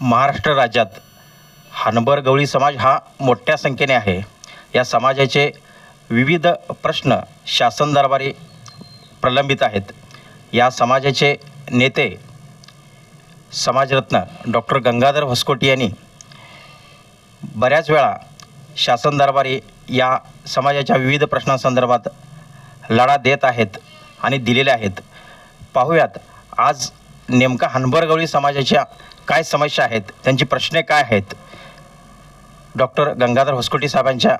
महाराष्ट्र राज्यात हानबर गवळी समाज हा मोठ्या संख्येने आहे. या समाजाचे विविध प्रश्न शासन दरबारी प्रलंबित आहेत. या समाजाचे नेते समाजरत्न डॉक्टर गंगाधर होसकोटी यांनी बऱ्याच वेळा शासन दरबारी या समाजाच्या विविध प्रश्नांसंदर्भात लढा देत आहेत आणि दिलेले आहेत. पाहूयात आज नेमका हनबरगवळी समाजाच्या काय समस्या आहेत त्यांची प्रश्न काय आहेत? डॉक्टर गंगाधर होसकोटी साहेबांच्या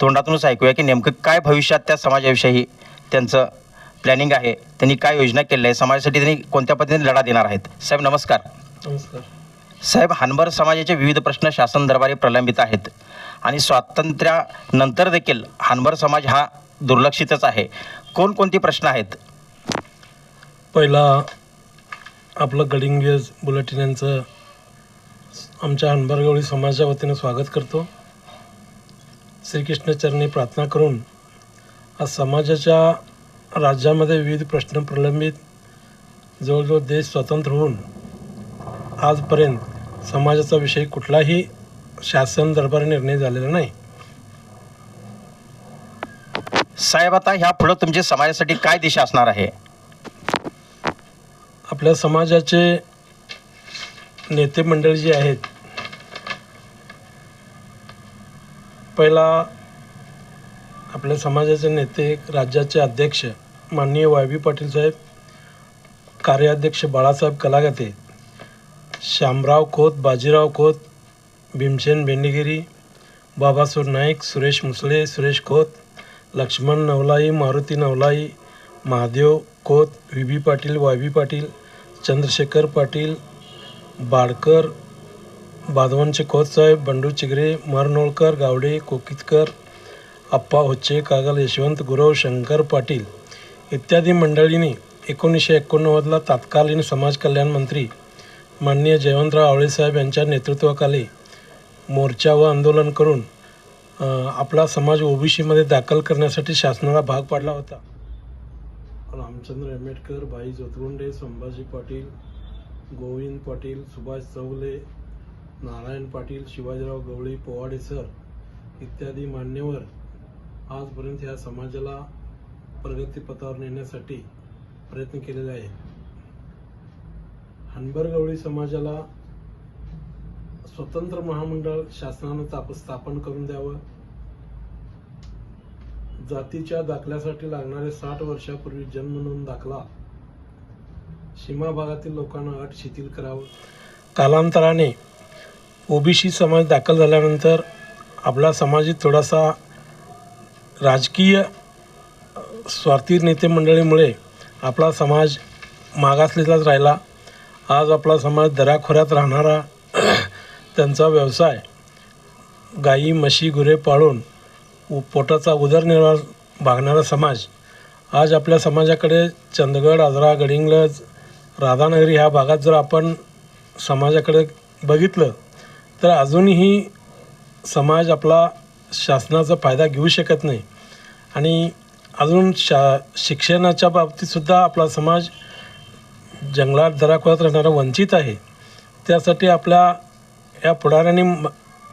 तोंडातूनच ऐकूया की नेमकं काय भविष्यात त्या समाजाविषयी त्यांचं प्लॅनिंग आहे त्यांनी काय योजना केल्या आहे समाजासाठी त्यांनी कोणत्या पद्धतीने लढा देणार आहेत? साहेब नमस्कार. नमस्कार. साहेब हानबर समाजाचे विविध प्रश्न शासन दरबारी प्रलंबित आहेत आणि स्वातंत्र्यानंतर देखील हानबर समाज हा दुर्लक्षितच आहे. कोणकोणते प्रश्न आहेत? पहिला आपलं गडिंगेज बुलेटिन यांचं आमच्या अनबरगवळी समाजाच्या वतीनं स्वागत करतो. श्रीकृष्णचरणी प्रार्थना करून आज समाजाच्या राज्यामध्ये विविध प्रश्न प्रलंबित जवळजवळ देश स्वतंत्र होऊन आजपर्यंत समाजाचा विषय कुठलाही शासन दरबार निर्णय झालेला नाही. साहेब आता ह्या पुढं तुमच्या समाजासाठी काय दिशा असणार आहे? आपल्या समाजाचे नेते मंडळी जे आहेत पहिला आपल्या समाजाचे नेते राज्याचे अध्यक्ष माननीय वाय बी पाटील साहेब कार्याध्यक्ष Balasaheb Kalagate Shyamrao Khot Bajirao Khot Bhimsen Bendegiri Babasur Naik Suresh Musale Suresh Khot Laxman Navalai Maruti Navalai Mahadev Khot V. B Patil Y. B Patil Chandrashekhar Patil Badkar बाधवांचे Khot साहेब बंडू चिगरे मरनोळकर गावडे कोकितकर अप्पा होच्चे कागल यशवंत गुरव शंकर पाटील इत्यादी मंडळींनी एकोणीसशे एकोणनव्वदला तत्कालीन समाज कल्याण मंत्री माननीय जयवंतराव आवळेसाहेब यांच्या नेतृत्वाखाली मोर्चा व आंदोलन करून आपला समाज ओबीसीमध्ये दाखल करण्यासाठी शासनाला भाग पाडला होता. रामचंद्र आंबेडकर भाई जोतगुंडे संभाजी पाटील गोविंद पाटील सुभाष चौले नारायण पाटील शिवाजीराव गवळी पोवाडे सर इत्यादी मान्यवर आजपर्यंत या समाजाला प्रगतीपथावर नेण्यासाठी प्रयत्न केलेले आहेत. हनबर गवळी समाजाला स्वतंत्र महामंडळ शासनानं ताप स्थापन करून द्यावं. जातीच्या दाखल्यासाठी लागणारे साठ वर्षापूर्वी जन्म नोंद दाखला. सीमा भागातील लोकांना अट शिथिल करावं. कालांतराने ओबीसी समाज दाखल झाल्यानंतर आपला समाज थोडासा राजकीय स्वार्थी नेते मंडळीमुळे आपला समाज मागासलेलाच राहिला. आज आपला समाज दराखोऱ्यात राहणारा त्यांचा व्यवसाय गाई म्हशी गुरे पाळून पोटाचा उदरनिर्वाह भागणारा समाज आज आपल्या समाजाकडे चंदगड आजरा गडिंग्लज राधानगरी ह्या भागात जर आपण समाजाकडे बघितलं तर अजूनही समाज आपला शासनाचा फायदा घेऊ शकत नाही. आणि अजून शा शिक्षणाच्या बाबतीतसुद्धा आपला समाज जंगलात दराखोऱ्यात राहणारा वंचित आहे. त्यासाठी आपल्या या पुढाऱ्यांनी म-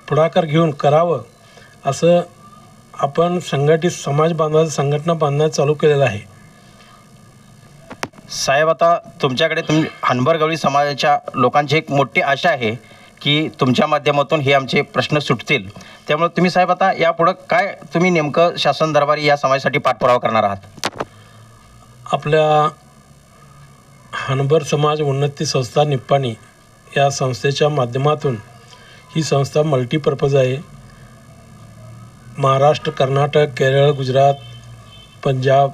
पुढाकार घेऊन करावं असं आपण संघटित समाज बांधवाचं संघटना बांधण्यास चालू केलेलं आहे. साहेब आता तुमच्याकडे तुम हनबरगवळी समाजाच्या लोकांची एक मोठी आशा आहे की तुमच्या माध्यमातून हे आमचे प्रश्न सुटतील. त्यामुळे तुम्ही साहेब आता यापुढं काय तुम्ही नेमकं शासन दरबारी या समाजासाठी पाठपुरावा करणार आहात? आपल्या हनबर समाज उन्नती संस्था निप्पाणी या संस्थेच्या माध्यमातून ही संस्था मल्टीपर्पज आहे. महाराष्ट्र कर्नाटक केरळ गुजरात पंजाब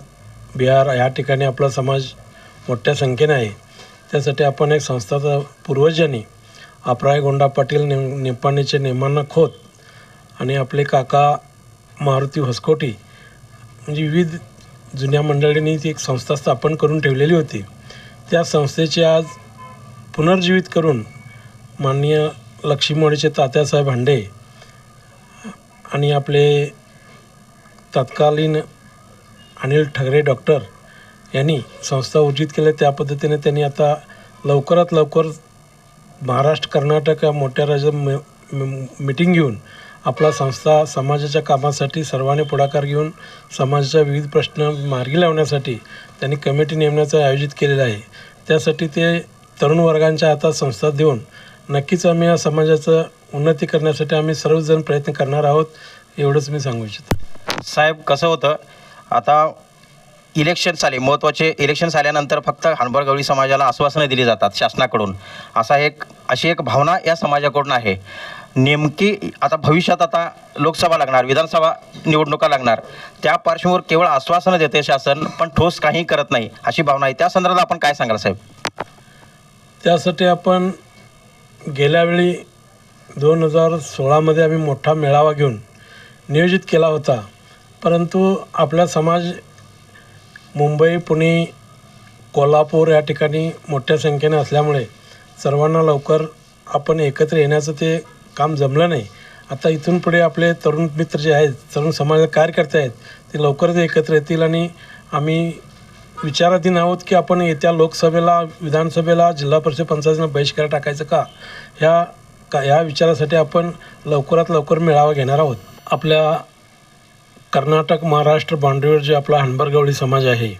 बिहार ह्या ठिकाणी आपला समाज मोठ्या संख्येने आहे. त्यासाठी आपण एक संस्थाचा पूर्वजांनी अपराय गोंडा पाटील ने निप्पाणीचे नेमांना खोत आणि आपले काका मारुती होसकोटी म्हणजे विविध जुन्या मंडळींनी ती एक संस्था स्थापन करून ठेवलेली होती. त्या संस्थेची आज पुनर्जीवित करून माननीय लक्ष्मीवाडीचे तात्यासाहेब हांडे आणि आपले तत्कालीन अनिल ठगरे डॉक्टर यांनी संस्था उर्जित केल्या त्या पद्धतीने त्यांनी आता लवकरात लवकर महाराष्ट्र कर्नाटक या मोठ्या राज्य मिटिंग घेऊन आपला संस्था समाजाच्या कामासाठी सर्वांनी पुढाकार घेऊन समाजाच्या विविध प्रश्न मार्गी लावण्यासाठी त्यांनी कमिटी नेमण्याचं आयोजित केलेलं आहे. त्यासाठी ते तरुण वर्गांच्या हातात संस्था देऊन नक्कीच आम्ही या समाजाचं उन्नती करण्यासाठी आम्ही सर्वजण प्रयत्न करणार आहोत एवढंच मी सांगू इच्छितो. साहेब कसं होतं? आता इलेक्शन्स आले महत्त्वाचे इलेक्शन्स आल्यानंतर फक्त हानबरगवळी समाजाला आश्वासनं दिली जातात शासनाकडून. असा एक अशी एक भावना या समाजाकडून आहे. नेमकी आता भविष्यात आता लोकसभा लागणार विधानसभा निवडणुका लागणार. त्या पार्श्वभूमीवर केवळ आश्वासनं देते शासन पण ठोस काही करत नाही अशी भावना आहे. त्या संदर्भात आपण काय सांगाल साहेब? त्यासाठी आपण गेल्या वेळी दोन हजार सोळामध्ये आम्ही मोठा मेळावा घेऊन नियोजित केला होता. परंतु आपला समाज मुंबई पुणे कोल्हापूर या ठिकाणी मोठ्या संख्येने असल्यामुळे सर्वांना लवकर आपण एकत्र येण्याचं ते काम जमलं नाही. आता इथून पुढे आपले तरुण मित्र जे आहेत तरुण समाज कार्यकर्ते आहेत ते लवकरच एकत्र येतील आणि आम्ही विचाराधीन आहोत की आपण येत्या लोकसभेला विधानसभेला जिल्हा परिषद पंचायतीनं बहिष्कार टाकायचं का? ह्या का या विचारासाठी आपण लवकरात लवकर मेळावा घेणार आहोत. आपल्या कर्नाटक महाराष्ट्र बाउंड्रीवर जे आपला हणबरगवळी समाज आहे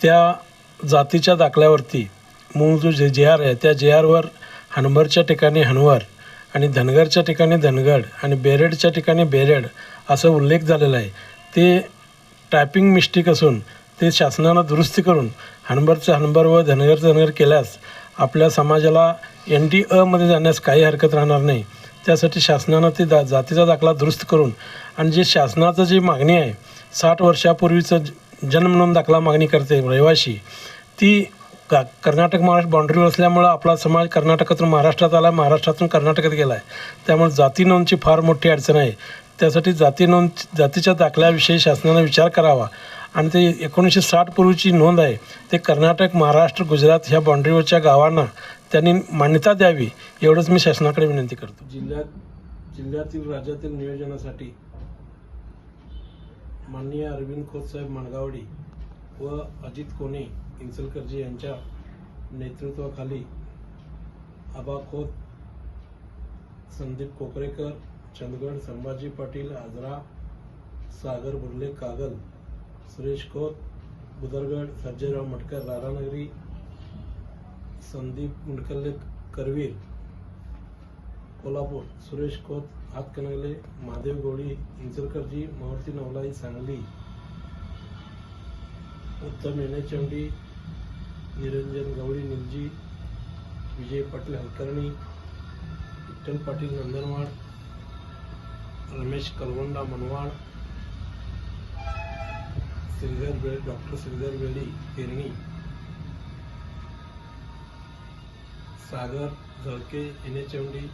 त्या जातीच्या दाखल्यावरती मूळ जो जे जे आर आहे त्या जे आरवर हणबरच्या ठिकाणी हणवर आणि धनगरच्या ठिकाणी धनगड आणि बेरेडच्या ठिकाणी बेरेड असं उल्लेख झालेला आहे. ते टायपिंग मिस्टेक असून ते शासनानं दुरुस्ती करून हणबरचं हणबर व धनगरचं धनगर केल्यास आपल्या समाजाला एन डी अमध्ये जाण्यास काही हरकत राहणार नाही. त्यासाठी शासनानं ते दा जातीचा दाखला दुरुस्त करून आणि जे शासनाचं जी मागणी आहे साठ वर्षापूर्वीचं ज- जन्म नोंद दाखला मागणी करते रहिवाशी ती का कर्नाटक महाराष्ट्र बाउंड्रीवर असल्यामुळं आपला समाज कर्नाटकातून महाराष्ट्रात आला महाराष्ट्रातून कर्नाटकात गेला आहे त्यामुळे जाती नोंदची फार मोठी अडचण आहे. त्यासाठी जाती नोंद जातीच्या दाखल्याविषयी शासनानं विचार करावा. आणि ते एकोणीसशे साठ पूर्वीची नोंद आहे. ते कर्नाटक महाराष्ट्र गुजरात ह्या बाउंड्रीवरच्या गावांना त्यांनी मान्यता द्यावी एवढंच मी शासनाकडे विनंती करतो. जिल्ह्यात जिल्ह्यातील राज्यातील नियोजनासाठी माननीय अरविंद खोतसाहेब माणगावडी व अजित कोणे इंचलकरजी यांच्या नेतृत्वाखाली आबा खोत संदीप कोकरेकर चंदगड संभाजी पाटील आजरा सागर बुर्ले कागल सुरेश खोत बुदरगड सर्जेराव मटकर राधानगरी संदीप मुंडकल्ले करवीर कोल्हापूर सुरेश खोत हातकणंगले महादेव गोळी इंचलकरजी मारुती नवलाई सांगली उत्तम येणेचंडी निरंजन गवळी निलजी विजय पाटील हलकर्णी विठ्ठल पाटील नंदनवाड रमेश कलवंडा मनवाड श्रीधर बेळ डॉक्टर श्रीधर बेळी हिरणी सागर झळके डी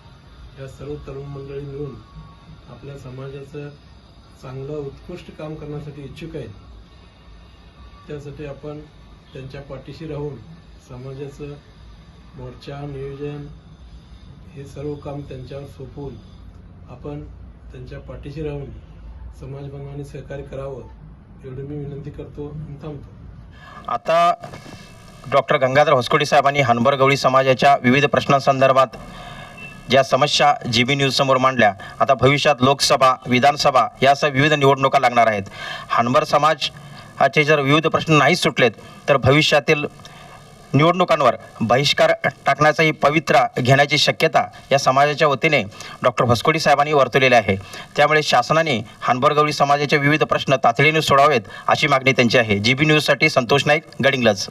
या सर्व तरुण मंडळी मिळून आपल्या समाजाचं चांगलं उत्कृष्ट काम करण्यासाठी इच्छुक आहेत. त्यासाठी आपण त्यांच्या पाठीशी राहून समाजाचं मोर्चा नियोजन हे सर्व काम त्यांच्यावर सोपवून आपण त्यांच्या पाठीशी राहून समाज सहकार्य करावं. एवढं मी विनंती करतो आणि थांबतो. आता डॉक्टर गंगाधर होसकोटी साहेबांनी हनबर गवळी समाजाच्या विविध प्रश्नांसंदर्भात ज्या समस्या जी बी न्यूजसमोर मांडल्या आता भविष्यात लोकसभा विधानसभा यासह विविध निवडणुका लागणार आहेत. हनबर समाजाचे जर विविध प्रश्न नाही सुटलेत तर भविष्यातील निवडणुकांवर बहिष्कार टाकण्याचाही पवित्रा घेण्याची शक्यता या समाजाच्या वतीने डॉक्टर भस्कोडी साहेबांनी वर्तवलेली आहे. त्यामुळे शासनाने हानबरगवळी समाजाचे विविध प्रश्न तातडीने सोडावेत अशी मागणी त्यांची आहे. जी बी न्यूजसाठी संतोष नाईक गडिंगलज.